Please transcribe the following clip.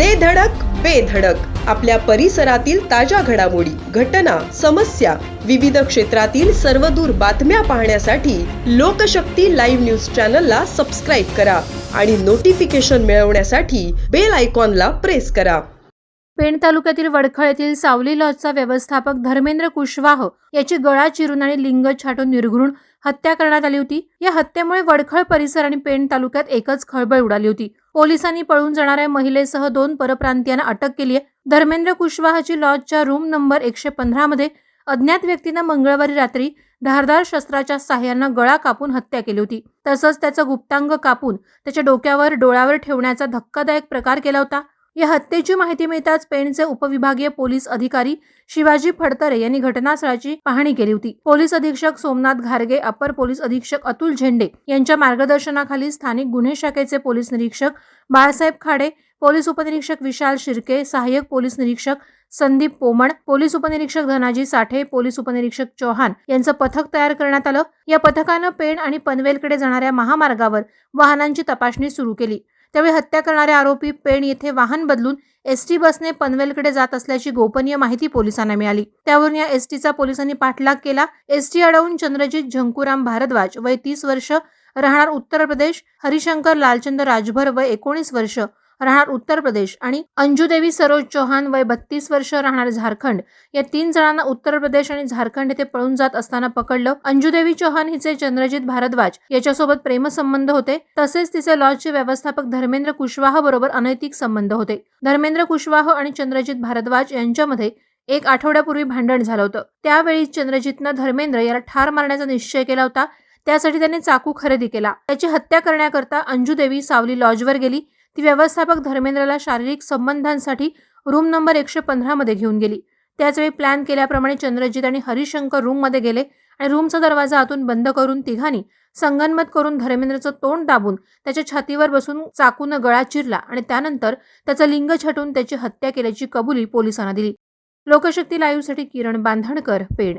दे धडक बेधडक आपल्या परिसरातील ताज्या घडामोडी घटना समस्या विविध क्षेत्रातील सर्वदूर बातम्या पाहण्यासाठी लोकशक्ती लाईव्ह न्यूज चॅनलला सबस्क्राईब करा आणि नोटिफिकेशन मिळवण्यासाठी बेल आयकॉनला प्रेस करा. पेण तालुक्यातील वडखळ येथील सावली लॉजचा व्यवस्थापक धर्मेंद्र कुशवाह याची गळा चिरून आणि लिंग छाटून निर्घृण हत्या करण्यात आली होती. या हत्येमुळे वडखळ परिसर आणि पेण तालुक्यात एकच खळबळ उडाली होती. पोलिसांनी पळून जाणाऱ्या महिलेसह दोन परप्रांतीयांना अटक केली आहे. धर्मेंद्र कुशवाहाची लॉजच्या रूम नंबर एकशे पंधरामध्ये अज्ञात व्यक्तीनं मंगळवारी रात्री धारदार शस्त्राच्या साह्यानं गळा कापून हत्या केली होती. तसंच त्याचं गुप्तांग कापून त्याच्या डोक्यावर डोळ्यावर ठेवण्याचा धक्कादायक प्रकार केला होता. या हत्येची माहिती मिळताच पेणचे उपविभागीय पोलीस अधिकारी शिवाजी फडतरे यांनी घटनास्थळाची पाहणी केली होती. पोलीस अधीक्षक सोमनाथ घारगे अपर पोलीस अधीक्षक अतुल झेंडे यांच्या मार्गदर्शनाखाली स्थानिक गुन्हे शाखेचे पोलीस निरीक्षक बाळासाहेब खाडे पोलीस उपनिरीक्षक विशाल शिर्के सहाय्यक पोलीस निरीक्षक संदीप पोमण पोलीस उपनिरीक्षक धनाजी साठे पोलीस उपनिरीक्षक चौहान यांचं पथक तयार करण्यात आलं. या पथकानं पेण आणि पनवेलकडे जाणाऱ्या महामार्गावर वाहनांची तपासणी सुरू केली. त्यावेळी हत्या करणारे आरोपी पेण येथे वाहन बदलून एस टी बसने पनवेलकडे जात असल्याची गोपनीय माहिती पोलिसांना मिळाली. त्यावरून या एस टीचा पोलिसांनी पाठलाग केला. एस टी अडवून चंद्रजित झंकुराम भारद्वाज वय तीस वर्ष राहणार उत्तर प्रदेश हरिशंकर लालचंद राजभर वय एकोणीस वर्ष राहणार उत्तर प्रदेश आणि अंजुदेवी सरोज चौहान वय बत्तीस वर्ष राहणार झारखंड. या तीन जणांना उत्तर प्रदेश आणि झारखंड येथे पळून जात असताना पकडलं. अंजुदेवी चौहान हिचे चंद्रजित भारद्वाज याच्यासोबत प्रेमसंबंध होते. तसेच तिचे लॉजचे व्यवस्थापक धर्मेंद्र कुशवाह बरोबर अनैतिक संबंध होते. धर्मेंद्र कुशवाह आणि चंद्रजित भारद्वाज यांच्यामध्ये एक आठवड्यापूर्वी भांडण झालं होतं. त्यावेळी चंद्रजितनं धर्मेंद्र याला ठार मारण्याचा निश्चय केला होता. त्यासाठी त्याने चाकू खरेदी केला. त्याची हत्या करण्याकरता अंजुदेवी सावली लॉजवर गेली. ती व्यवस्थापक धर्मेंद्रला शारीरिक संबंधांसाठी रूम नंबर एकशे पंधरामध्ये घेऊन गेली. त्याचवेळी प्लॅन केल्याप्रमाणे चंद्रजित आणि हरिशंकर रूममध्ये गेले आणि रूमचा दरवाजा आतून बंद करून तिघांनी संगनमत करून धर्मेंद्रचं तोंड दाबून त्याच्या छातीवर बसून चाकूनं गळा चिरला आणि त्यानंतर त्याचं लिंग छटून त्याची हत्या केल्याची कबुली पोलिसांना दिली. लोकशक्ती लाईव्हसाठी किरण बांधणकर पेण